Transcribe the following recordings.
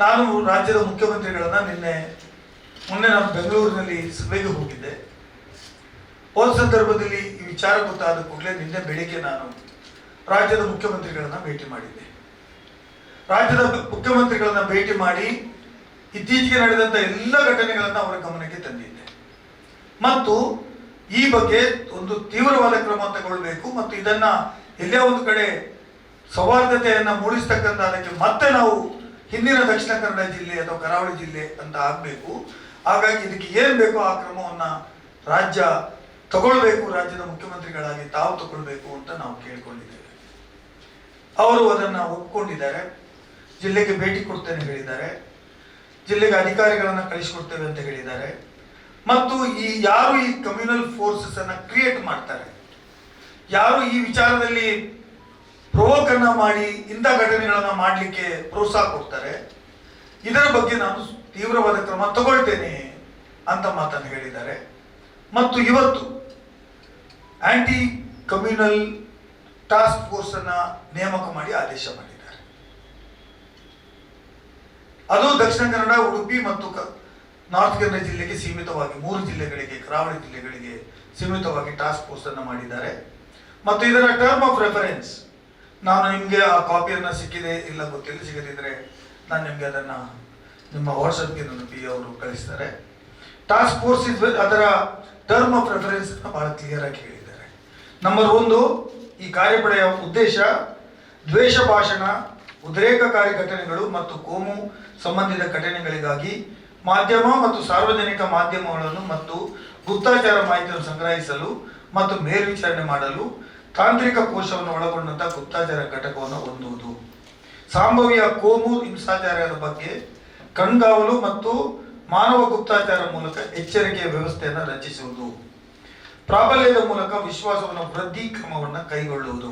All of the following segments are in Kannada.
ನಾನು ರಾಜ್ಯದ ಮುಖ್ಯಮಂತ್ರಿಗಳನ್ನ ನಿನ್ನೆ ಮೊನ್ನೆ ನಾನು ಬೆಂಗಳೂರಿನಲ್ಲಿ ಸಭೆಗೆ ಹೋಗಿದ್ದೆ. ಹೋದ ಸಂದರ್ಭದಲ್ಲಿ ಈ ವಿಚಾರ ಗೊತ್ತಾದ ಕೂಡಲೇ ನಿನ್ನೆ ಬೆಳಿಗ್ಗೆ ನಾನು ರಾಜ್ಯದ ಮುಖ್ಯಮಂತ್ರಿಗಳನ್ನ ಭೇಟಿ ಮಾಡಿದ್ದೆ. ರಾಜ್ಯದ ಮುಖ್ಯಮಂತ್ರಿಗಳನ್ನ ಭೇಟಿ ಮಾಡಿ ಇತ್ತೀಚೆಗೆ ನಡೆದಂತ ಎಲ್ಲ ಘಟನೆಗಳನ್ನ ಅವರ ಗಮನಕ್ಕೆ ತಂದಿದ್ದೆ. ಮತ್ತು ಈ ಬಗ್ಗೆ ಒಂದು ತೀವ್ರವಾದ ಕ್ರಮ ತಗೊಳ್ಬೇಕು ಮತ್ತು ಇದನ್ನ ಎಲ್ಲೇ ಒಂದು ಕಡೆ ಸೌಹಾರ್ದತೆಯನ್ನ ಮೂಡಿಸ್ತಕ್ಕಂಥ ಅದಕ್ಕೆ ಮತ್ತೆ ನಾವು ಹಿಂದಿನ ದಕ್ಷಿಣ ಕನ್ನಡ ಜಿಲ್ಲೆ ಅಥವಾ ಕರಾವಳಿ ಜಿಲ್ಲೆ ಅಂತ ಆಗಬೇಕು. ಹಾಗಾಗಿ ಇದಕ್ಕೆ ಏನು ಬೇಕೋ ಆ ಕ್ರಮವನ್ನು ರಾಜ್ಯ ತಗೊಳ್ಬೇಕು, ರಾಜ್ಯದ ಮುಖ್ಯಮಂತ್ರಿಗಳಾಗಿ ತಾವು ತಗೊಳ್ಬೇಕು ಅಂತ ನಾವು ಕೇಳ್ಕೊಂಡಿದ್ದೇವೆ. ಅವರು ಅದನ್ನ ಒಪ್ಕೊಂಡಿದ್ದಾರೆ. ಜಿಲ್ಲೆಗೆ ಭೇಟಿ ಕೊಡ್ತೇನೆ ಹೇಳಿದ್ದಾರೆ. ಜಿಲ್ಲೆಗೆ ಅಧಿಕಾರಿಗಳನ್ನು ಕಳಿಸಿಕೊಡ್ತೇವೆ ಅಂತ ಹೇಳಿದ್ದಾರೆ. ಮತ್ತು ಈ ಯಾರು ಈ ಕಮ್ಯುನಲ್ ಫೋರ್ಸಸ್ ಅನ್ನು ಕ್ರಿಯೇಟ್ ಮಾಡ್ತಾರೆ? ಯಾರು ಈ ವಿಚಾರದಲ್ಲಿ ಪ್ರವೋಕ್ ಅನ್ನ ಮಾಡಿ ಇಂಥ ಘಟನೆಗಳನ್ನು ಮಾಡಲಿಕ್ಕೆ ಪ್ರೋತ್ಸಾಹ ಕೊಡ್ತಾರೆ. ಇದರ ಬಗ್ಗೆ ನಾನು ತೀವ್ರವಾದ ಕ್ರಮ ತಗೊಳ್ತೇನೆ ಅಂತ ಮಾತನ್ನು ಹೇಳಿದ್ದಾರೆ. ಮತ್ತು ಇವತ್ತು ಆಂಟಿ ಕಮ್ಯುನಲ್ ಟಾಸ್ಕ್ ಫೋರ್ಸ್ ಅನ್ನ ನೇಮಕ ಮಾಡಿ ಆದೇಶ ಮಾಡಿದ್ದಾರೆ. ಅದು ದಕ್ಷಿಣ ಕನ್ನಡ, ಉಡುಪಿ ಮತ್ತು ನಾರ್ತ್ ಕನ್ನಡ ಜಿಲ್ಲೆಗೆ ಸೀಮಿತವಾಗಿ, ಮೂರು ಜಿಲ್ಲೆಗಳಿಗೆ, ಕರಾವಳಿ ಜಿಲ್ಲೆಗಳಿಗೆ ಸೀಮಿತವಾಗಿ ಟಾಸ್ಕ್ ಫೋರ್ಸ್ ಅನ್ನು ಮಾಡಿದ್ದಾರೆ. ಮತ್ತು ಇದರ ಟರ್ಮ್ ಆಫ್ ರೆಫರೆನ್ಸ್ ನಾನು ನಿಮಗೆ ಆ ಕಾಪಿಯನ್ನು ಸಿಕ್ಕಿದೆ ಇಲ್ಲ ಗೊತ್ತಿಲ್ಲ ಸಿಗದಿದ್ದರೆ ನಾನು ನಿಮಗೆ ಅದನ್ನು ನಿಮ್ಮ ವಾಟ್ಸಪ್ಗೆ ನನ್ನ ಪಿ ಅವರು ಕಳಿಸ್ತಾರೆ. ಟಾಸ್ಕ್ ಫೋರ್ಸ್ ಇಸ್ ಅದರ ಟರ್ಮ್ ಆಫ್ ರೆಫರೆನ್ಸ್ ಬಹಳ ಕ್ಲಿಯರ್ ಆಗಿ ಹೇಳಿದ್ದಾರೆ. ನಂಬರ್ ಒಂದು, ಈ ಕಾರ್ಯಪಡೆಯ ಉದ್ದೇಶ ದ್ವೇಷ ಭಾಷಣ ಉದ್ರೇಕಕಾರಿ ಘಟನೆಗಳು ಮತ್ತು ಕೋಮು ಸಂಬಂಧಿತ ಘಟನೆಗಳಿಗಾಗಿ ಮಾಧ್ಯಮ ಮತ್ತು ಸಾರ್ವಜನಿಕ ಮಾಧ್ಯಮಗಳನ್ನು ಮತ್ತು ಗುಪ್ತಾಚಾರ ಮಾಹಿತಿಯನ್ನು ಸಂಗ್ರಹಿಸಲು ಮತ್ತು ಮೇಲ್ವಿಚಾರಣೆ ಮಾಡಲು ತಾಂತ್ರಿಕ ಕೋಶವನ್ನು ಒಳಗೊಂಡಂತಹ ಗುಪ್ತಾಚಾರ ಘಟಕವನ್ನು ಹೊಂದುವುದು. ಸಂಭಾವ್ಯ, ಕೋಮು ಹಿಂಸಾಚಾರದ ಬಗ್ಗೆ ಕಣ್ಗಾವಲು ಮತ್ತು ಮಾನವ ಗುಪ್ತಾಚಾರ ಮೂಲಕ ಎಚ್ಚರಿಕೆಯ ವ್ಯವಸ್ಥೆಯನ್ನು ರಚಿಸುವುದು. ಪ್ರಾಬಲ್ಯದ ಮೂಲಕ ವಿಶ್ವಾಸವನ್ನು ವೃದ್ಧಿ ಕ್ರಮವನ್ನು ಕೈಗೊಳ್ಳುವುದು.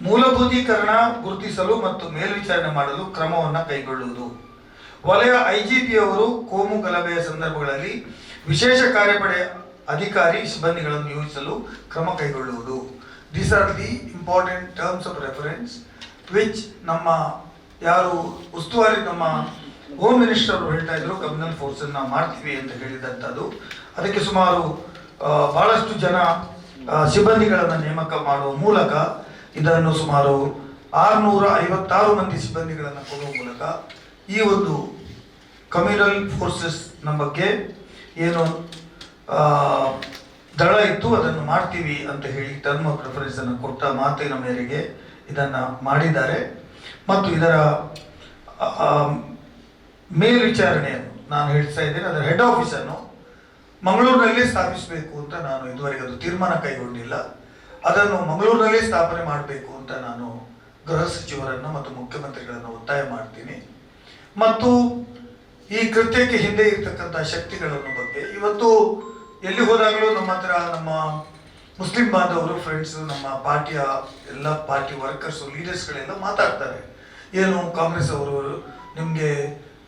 ಮೂಲಭೂತೀಕರಣ ಗುರುತಿಸಲು ಮತ್ತು ಮೇಲ್ವಿಚಾರಣೆ ಮಾಡಲು ಕ್ರಮವನ್ನು ಕೈಗೊಳ್ಳುವುದು. ವಲಯ ಐಜಿಪಿ ಅವರು ಕೋಮು ಗಲಭೆಯ ಸಂದರ್ಭಗಳಲ್ಲಿ ವಿಶೇಷ ಕಾರ್ಯಪಡೆ ಅಧಿಕಾರಿ ಸಿಬ್ಬಂದಿಗಳನ್ನು ನಿಯೋಜಿಸಲು ಕ್ರಮ ಕೈಗೊಳ್ಳುವುದು. These are the important terms of reference which ನಮ್ಮ ಯಾರು ಉಸ್ತುವಾರಿ ನಮ್ಮ ಹೋಮ್ ಮಿನಿಸ್ಟರ್ ಅವರು ಹೇಳ್ತಾ ಇದ್ರು ಕಮ್ಯುನಲ್ ಫೋರ್ಸ್ ಅನ್ನ ಮಾಡ್ತೀವಿ ಅಂತ ಹೇಳಿದಂಥದ್ದು ಅದಕ್ಕೆ ಸುಮಾರು ಬಹಳಷ್ಟು ಜನ ಸಿಬ್ಬಂದಿಗಳನ್ನು ನೇಮಕ ಮಾಡುವ ಮೂಲಕ, ಇದನ್ನು ಸುಮಾರು ಆರುನೂರ ಐವತ್ತಾರು ಮಂದಿ ಸಿಬ್ಬಂದಿಗಳನ್ನು ಕೊಡುವ ಮೂಲಕ ಈ ಒಂದು ಕಮ್ಯುನಲ್ ಫೋರ್ಸಸ್ ನಮ್ಮ ಬಗ್ಗೆ ಏನು ದಳ ಇತ್ತು, ಅದನ್ನು ಮಾಡ್ತೀವಿ ಅಂತ ಹೇಳಿ ಟರ್ಮ್ ಆಫ್ ರೆಫರೆನ್ಸ್ ಅನ್ನು ಕೊಟ್ಟ ಮಾತಿನ ಮೇರೆಗೆ ಇದನ್ನು ಮಾಡಿದ್ದಾರೆ. ಮತ್ತು ಇದರ ಮೇಲ್ವಿಚಾರಣೆಯನ್ನು ನಾನು ಹೇಳ್ತಾ ಇದ್ದೇನೆ. ಅದರ ಹೆಡ್ ಆಫೀಸನ್ನು ಮಂಗಳೂರಿನಲ್ಲಿ ಸ್ಥಾಪಿಸಬೇಕು ಅಂತ ನಾನು ಇದುವರೆಗೆ ಅದು ತೀರ್ಮಾನ ಕೈಗೊಂಡಿಲ್ಲ. ಅದನ್ನು ಮಂಗಳೂರಿನಲ್ಲಿ ಸ್ಥಾಪನೆ ಮಾಡಬೇಕು ಅಂತ ನಾನು ಗೃಹ ಸಚಿವರನ್ನು ಮತ್ತು ಮುಖ್ಯಮಂತ್ರಿಗಳನ್ನು ಒತ್ತಾಯ ಮಾಡ್ತೀನಿ. ಮತ್ತು ಈ ಕೃತ್ಯಕ್ಕೆ ಹಿಂದೆ ಇರತಕ್ಕಂಥ ಶಕ್ತಿಗಳನ್ನು ಬಗ್ಗೆ ಇವತ್ತು ಎಲ್ಲಿ ಹೋದಾಗಲೂ ನಮ್ಮ ಹತ್ರ ನಮ್ಮ ಮುಸ್ಲಿಂ ಬಾಂಧವರು ಫ್ರೆಂಡ್ಸ್ ನಮ್ಮ ಪಾರ್ಟಿಯ ಎಲ್ಲ ಪಾರ್ಟಿ ವರ್ಕರ್ಸ್ ಲೀಡರ್ಸ್ಗಳೆಲ್ಲ ಮಾತಾಡ್ತಾರೆ. ಏನು ಕಾಂಗ್ರೆಸ್ ಅವರು, ನಿಮಗೆ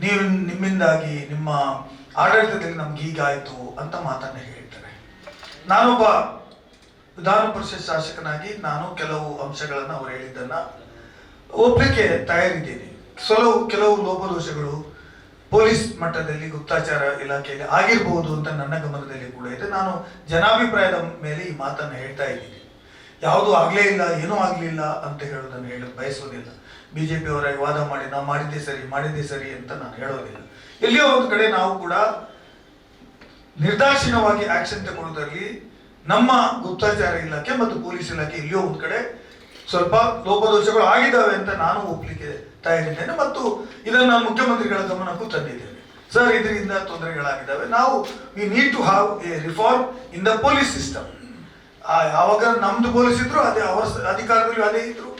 ನೀವು ನಿಮ್ಮಿಂದಾಗಿ ನಿಮ್ಮ ಆಡಳಿತದಲ್ಲಿ ನಮ್ಗೆ ಹೀಗಾಯಿತು ಅಂತ ಮಾತನ್ನ ಹೇಳ್ತಾರೆ. ನಾನೊಬ್ಬ ವಿಧಾನ ಪರಿಷತ್ ಶಾಸಕನಾಗಿ ನಾನು ಕೆಲವು ಅಂಶಗಳನ್ನು ಅವ್ರು ಹೇಳಿದ್ದನ್ನ ಒಪ್ಪಲಿಕ್ಕೆ ತಯಾರಿದ್ದೀನಿ. ಕೆಲವು ಕೆಲವು ಲೋಪದೋಷಗಳು ಪೊಲೀಸ್ ಮಟ್ಟದಲ್ಲಿ ಗುಪ್ತಾಚಾರ ಇಲಾಖೆಯಲ್ಲಿ ಆಗಿರಬಹುದು ಅಂತ ನನ್ನ ಗಮನದಲ್ಲಿ ಕೂಡ ಇದೆ. ನಾನು ಜನಾಭಿಪ್ರಾಯದ ಮೇಲೆ ಈ ಮಾತನ್ನು ಹೇಳ್ತಾ ಇದ್ದೀನಿ. ಯಾವುದು ಆಗಲೇ ಇಲ್ಲ, ಏನೂ ಆಗಲಿಲ್ಲ ಅಂತ ಹೇಳೋದನ್ನು ಹೇಳಕ್ಕೆ ಬಯಸೋದಿಲ್ಲ. ಬಿಜೆಪಿ ಅವರಾಗಿ ವಾದ ಮಾಡಿ, ನಾವು ಮಾಡಿದ್ದೆ ಸರಿ ಮಾಡಿದ್ದೆ ಸರಿ ಅಂತ ನಾನು ಹೇಳೋದಿಲ್ಲ. ಎಲ್ಲಿಯೋ ಒಂದು ಕಡೆ ನಾವು ಕೂಡ ನಿರ್ದಾಕ್ಷಿಣ್ಯವಾಗಿ ಆಕ್ಷನ್ ತಗೊಳ್ಳೋದ್ರಲ್ಲಿ ನಮ್ಮ ಗುಪ್ತಾಚಾರ ಇಲಾಖೆ ಮತ್ತು ಪೊಲೀಸ್ ಇಲಾಖೆ ಎಲ್ಲಿಯೋ ಒಂದು ಕಡೆ ಸ್ವಲ್ಪ ಲೋಪದೋಷಗಳು ಆಗಿದ್ದಾವೆ ಅಂತ ನಾನು ಒಪ್ಲಿಕ್ಕೆ ತಯಾರಿದ್ದೇನೆ ಮತ್ತು ಇದನ್ನು ನಾನು ಮುಖ್ಯಮಂತ್ರಿಗಳ ಗಮನಕ್ಕೂ ತಂದಿದ್ದೇನೆ. ಸರ್, ಇದರಿಂದ ತೊಂದರೆಗಳಾಗಿದ್ದಾವೆ. ನಾವು we need to have a reform in the police system ಯಾವಾಗ ನಮ್ದು ಪೊಲೀಸ್ ಇದ್ರು, ಅದೇ ಅವರ ಅಧಿಕಾರದಲ್ಲಿ ಅದೇ ಇದ್ರು.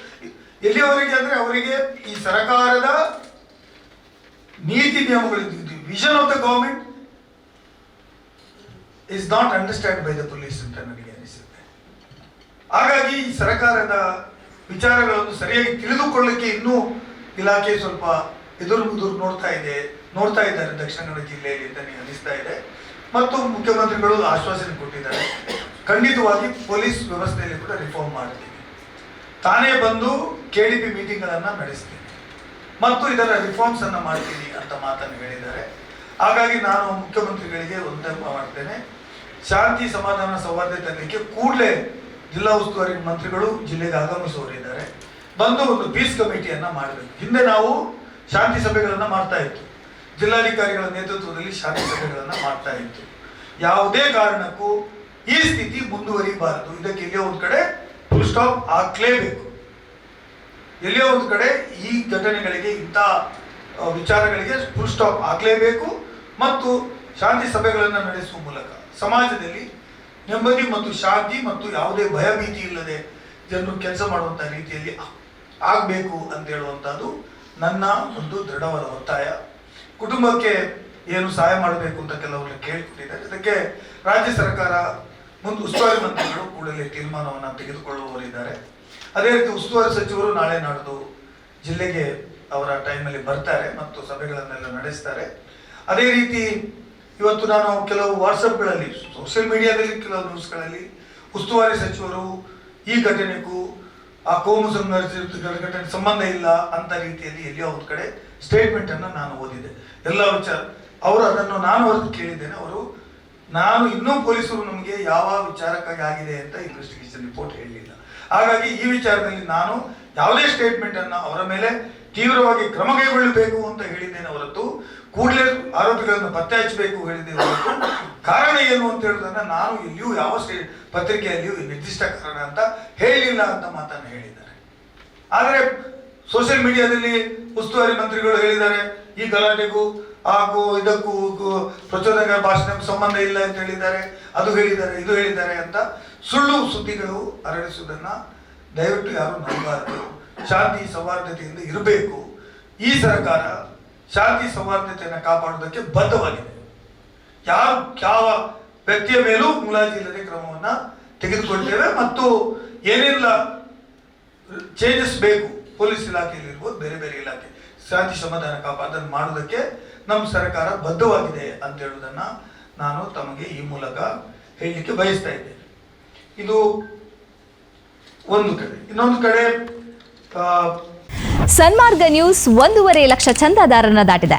ಎಲ್ಲಿಯವರೆಗೆ ಅಂದ್ರೆ ಅವರಿಗೆ ಈ ಸರ್ಕಾರದ ನೀತಿ ನಿಯಮಗಳು vision of the government is not understand by the police ಅಂತ ನನಗೆ ಅನಿಸುತ್ತೆ. ಹಾಗಾಗಿ ಈ ಸರ್ಕಾರದ ವಿಚಾರಗಳನ್ನು ಸರಿಯಾಗಿ ತಿಳಿದುಕೊಳ್ಳಕ್ಕೆ ಇನ್ನೂ ಇಲಾಖೆ ಸ್ವಲ್ಪ ಎದುರು ಮುದುರು ನೋಡ್ತಾ ಇದೆ, ನೋಡ್ತಾ ಇದ್ದಾರೆ ದಕ್ಷಿಣ ಕನ್ನಡ ಜಿಲ್ಲೆಯಲ್ಲಿ ಅಂತ ಅನಿಸ್ತಾ ಇದೆ. ಮತ್ತು ಮುಖ್ಯಮಂತ್ರಿಗಳು ಆಶ್ವಾಸನೆ ಕೊಟ್ಟಿದ್ದಾರೆ. ಖಂಡಿತವಾಗಿ ಪೊಲೀಸ್ ವ್ಯವಸ್ಥೆಯಲ್ಲಿ ಕೂಡ ರಿಫಾರ್ಮ್ ಮಾಡ್ತೀವಿ ತಾನೇ ಬಂದು ಕೆ ಡಿ ಪಿ ಮೀಟಿಂಗ್ಗಳನ್ನು ನಡೆಸ್ತೀನಿ. ಮತ್ತು ಇದರ ರಿಫಾರ್ಮ್ಸ್ ಅನ್ನು ಮಾಡ್ತೀನಿ ಅಂತ ಮಾತನ್ನು ಹೇಳಿದ್ದಾರೆ. ಹಾಗಾಗಿ ನಾನು ಮುಖ್ಯಮಂತ್ರಿಗಳಿಗೆ ಒಂದೇ ಮಾಡ್ತೇನೆ. ಶಾಂತಿ, ಸಮಾಧಾನ ಸೌಹಾರ್ದ ತರಲಿಕ್ಕೆ ಕೂಡಲೇ ಜಿಲ್ಲಾ ಉಸ್ತುವಾರಿ ಮಂತ್ರಿಗಳು ಜಿಲ್ಲೆಗೆ ಆಗಮಿಸುವವರಿದ್ದಾರೆ. ಬಂದು ಒಂದು ಪೀಸ್ ಕಮಿಟಿಯನ್ನ ಮಾಡಬೇಕು ಹಿಂದೆ ನಾವು ಶಾಂತಿ ಸಭೆಗಳನ್ನು ಮಾಡ್ತಾ ಇತ್ತು. ಜಿಲ್ಲಾಧಿಕಾರಿಗಳ ನೇತೃತ್ವದಲ್ಲಿ ಶಾಂತಿ ಸಭೆಗಳನ್ನ ಮಾಡ್ತಾ ಇತ್ತು. ಯಾವುದೇ ಕಾರಣಕ್ಕೂ ಈ ಸ್ಥಿತಿ ಮುಂದುವರಿಬಾರದು. ಇದಕ್ಕೆ ಎಲ್ಲೋ ಒಂದು ಕಡೆ ಫುಲ್ ಸ್ಟಾಪ್ ಹಾಕ್ಲೇಬೇಕು ಎಲ್ಲಿಯೋ ಒಂದು ಕಡೆ ಈ ಘಟನೆಗಳಿಗೆ ಇಂಥ ವಿಚಾರಗಳಿಗೆ ಫುಲ್ ಸ್ಟಾಪ್ ಹಾಕಲೇಬೇಕು ಮತ್ತು ಶಾಂತಿ ಸಭೆಗಳನ್ನು ನಡೆಸುವ ಮೂಲಕ ಸಮಾಜದಲ್ಲಿ ನೆಮ್ಮದಿ ಮತ್ತು ಶಾಂತಿ ಮತ್ತು ಯಾವುದೇ ಭಯಭೀತಿ ಇಲ್ಲದೆ ಜನರು ಕೆಲಸ ಮಾಡುವಂಥ ರೀತಿಯಲ್ಲಿ ಆಗಬೇಕು ಅಂತ ಹೇಳುವಂಥದ್ದು ನನ್ನ ಒಂದು ದೃಢವಾದ ಒತ್ತಾಯ. ಕುಟುಂಬಕ್ಕೆ ಏನು ಸಹಾಯ ಮಾಡಬೇಕು ಅಂತ ಕೆಲವರು ಕೇಳಿಕೊಟ್ಟಿದ್ದಾರೆ. ಅದಕ್ಕೆ ರಾಜ್ಯ ಸರ್ಕಾರ ಮುಂದೆ ಉಸ್ತುವಾರಿ ಮಂತ್ರಿಗಳು ಕೂಡಲೇ ತೀರ್ಮಾನವನ್ನು ತೆಗೆದುಕೊಳ್ಳುವವರಿದ್ದಾರೆ. ಅದೇ ರೀತಿ ಉಸ್ತುವಾರಿ ಸಚಿವರು ನಾಳೆ ನಾಡ್ದು ಜಿಲ್ಲೆಗೆ ಅವರ ಟೈಮಲ್ಲಿ ಬರ್ತಾರೆ ಮತ್ತು ಸಭೆಗಳನ್ನೆಲ್ಲ ನಡೆಸ್ತಾರೆ. ಅದೇ ರೀತಿ ಇವತ್ತು ನಾನು ಕೆಲವು ವಾಟ್ಸಪ್ಗಳಲ್ಲಿ, ಸೋಷಿಯಲ್ ಮೀಡಿಯಾದಲ್ಲಿ, ಕೆಲವು ನ್ಯೂಸ್ಗಳಲ್ಲಿ ಉಸ್ತುವಾರಿ ಸಚಿವರು ಈ ಘಟನೆಗೂ ಆ ಕೋಮು ಸಂಘಟನೆ ಘಟನೆ ಸಂಬಂಧ ಇಲ್ಲ ಅಂತ ರೀತಿಯಲ್ಲಿ ಎಲ್ಲಿಯೋ ಒಂದು ಕಡೆ ಸ್ಟೇಟ್ಮೆಂಟ್ ಅನ್ನು ನಾನು ಓದಿದೆ ಎಲ್ಲ ವಿಚಾರ, ಅವರು ಅದನ್ನು ನಾನು ಹೊರತು ಕೇಳಿದ್ದೇನೆ. ಅವರು, ನಾನು ಇನ್ನೂ ಪೊಲೀಸರು ನಮಗೆ ಯಾವ ವಿಚಾರಕ್ಕಾಗಿ ಆಗಿದೆ ಅಂತ ಇನ್ವೆಸ್ಟಿಗೇಷನ್ ರಿಪೋರ್ಟ್ ಹೇಳಲಿಲ್ಲ ಹಾಗಾಗಿ ಈ ವಿಚಾರದಲ್ಲಿ ನಾನು ಯಾವುದೇ ಸ್ಟೇಟ್ಮೆಂಟ್ ಅನ್ನ ಅವರ ಮೇಲೆ ತೀವ್ರವಾಗಿ ಕ್ರಮ ಕೈಗೊಳ್ಳಬೇಕು ಅಂತ ಹೇಳಿದ್ದೇನೆ ಹೊರತು, ಕೂಡಲೇ ಆರೋಪಿಗಳನ್ನು ಪತ್ತೆ ಹಚ್ಚಬೇಕು ಹೇಳಿದ್ದೇನೆ ಹೊರತು ಕಾರಣ ಏನು ಅಂತ ಹೇಳಿದ್ರೆ ನಾನು ಎಲ್ಲಿಯೂ ಯಾವ ಪತ್ರಿಕೆಯಲ್ಲಿಯೂ ನಿರ್ದಿಷ್ಟ ಕಾರಣ ಅಂತ ಹೇಳಿಲ್ಲ ಅಂತ ಮಾತನ್ನು ಹೇಳಿದ್ದಾರೆ. ಆದರೆ ಸೋಷಿಯಲ್ ಮೀಡಿಯಾದಲ್ಲಿ ಉಸ್ತುವಾರಿ ಮಂತ್ರಿಗಳು ಹೇಳಿದ್ದಾರೆ, ಈ ಗಲಾಟೆಗೂ ಹಾಗೂ ಇದಕ್ಕೂ ಪ್ರಚೋದನೆ ಪ್ರಚೋದಕ ಭಾಷಣ ಸಂಬಂಧ ಇಲ್ಲ ಅಂತ ಹೇಳಿದ್ದಾರೆ, ಅದು ಹೇಳಿದ್ದಾರೆ, ಇದು ಹೇಳಿದ್ದಾರೆ ಅಂತ ಸುಳ್ಳು ಸುದ್ದಿಗಳು ಹರಡಿಸುವುದನ್ನ ದಯವಿಟ್ಟು ಯಾರು ನಂಬಬಾರದು. ಶಾಂತಿ ಸೌಹಾರ್ದತೆಯಿಂದ ಇರಬೇಕು. ಈ ಸರ್ಕಾರ ಶಾಂತಿ ಸೌಹಾರ್ದತೆಯನ್ನು ಕಾಪಾಡುವುದಕ್ಕೆ ಬದ್ಧವಾಗಿದೆ. ಯಾರು ಯಾವ ವ್ಯಕ್ತಿಯ ಮೇಲೂ ಮುಲಾಜಿ ಇಲ್ಲದೆ ಕ್ರಮವನ್ನು ತೆಗೆದುಕೊಳ್ತೇವೆ ಮತ್ತು ಏನೆಲ್ಲ ಚೇಂಜಸ್ ಬೇಕು? ಪೊಲೀಸ್ ಇಲಾಖೆಯಲ್ಲಿರ್ಬೋದು ಬೇರೆ ಬೇರೆ ಇಲಾಖೆ. ಶಾಂತಿ ಸಮಾಧಾನ ಕಾಪಾದನ್ನು ಮಾಡೋದಕ್ಕೆ ನಮ್ಮ ಸರ್ಕಾರ ಬದ್ಧವಾಗಿದೆ ಅಂತ ಹೇಳುವುದನ್ನು ನಾನು ತಮಗೆ ಈ ಮೂಲಕ ಹೇಳಲಿಕ್ಕೆ ಬಯಸ್ತಾ ಇದ್ದೇನೆ. ಇದು ಒಂದು ಕಡೆ. ಇನ್ನೊಂದು ಕಡೆ ಸನ್ಮಾರ್ಗ ನ್ಯೂಸ್ ಒಂದೂವರೆ ಲಕ್ಷ ಚಂದಾದಾರರನ್ನ ದಾಟಿದೆ.